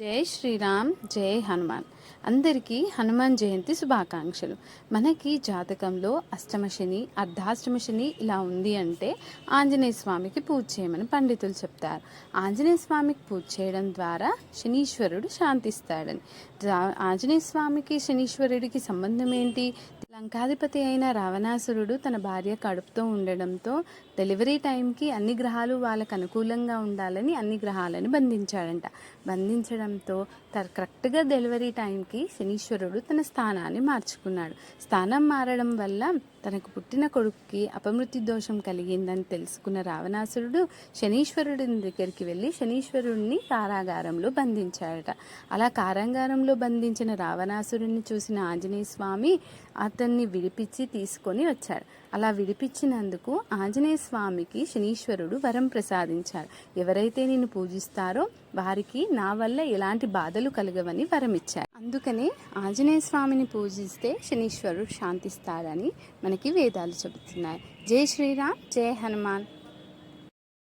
జై శ్రీరామ్ జై హనుమాన్. అందరికీ హనుమాన్ జయంతి శుభాకాంక్షలు. మనకి జాతకంలో అష్టమ శని అర్ధాష్టమ శని ఇలా ఉంది అంటే ఆంజనేయ స్వామికి పూజ చేయమని పండితులు చెప్తారు. ఆంజనేయ స్వామికి పూజ చేయడం ద్వారా శనీశ్వరుడు శాంతిస్తాడని. ఆంజనేయ స్వామికి శనీశ్వరుడికి సంబంధం ఏంటి? లంకాధిపతి అయిన రావణాసురుడు తన భార్య కడుపుతో ఉండడంతో డెలివరీ టైంకి అన్ని గ్రహాలు వాళ్ళకు అనుకూలంగా ఉండాలని అన్ని గ్రహాలను బంధించాడంట. బంధించడంతో త కరెక్ట్గా డెలివరీ టైంకి శనీశ్వరుడు తన స్థానాన్ని మార్చుకున్నాడు. స్థానం మారడం వల్ల తనకు పుట్టిన కొడుకుకి అపమృతి దోషం కలిగిందని తెలుసుకున్న రావణాసురుడు శనీశ్వరుడి దగ్గరికి వెళ్ళి శనీశ్వరుడిని కారాగారంలో బంధించాడట. అలా కారాగారంలో బంధించిన రావణాసురుడిని చూసిన ఆంజనేయ స్వామి అతన్ని విడిపించి తీసుకొని వచ్చాడు అలా విడిపించినందుకు ఆంజనేయ స్వామికి శనీశ్వరుడు వరం ప్రసాదించాడు ఎవరైతే నేను పూజిస్తారో వారికి నా వల్ల ఎలాంటి బాధలు కలగవని వరం ఇచ్చారు అందుకనే ఆంజనేయ స్వామిని పూజిస్తే శనీశ్వరుడు శాంతిస్తాడని మనకి వేదాలు చెబుతున్నాయి. జై శ్రీరామ్ జై హనుమాన్.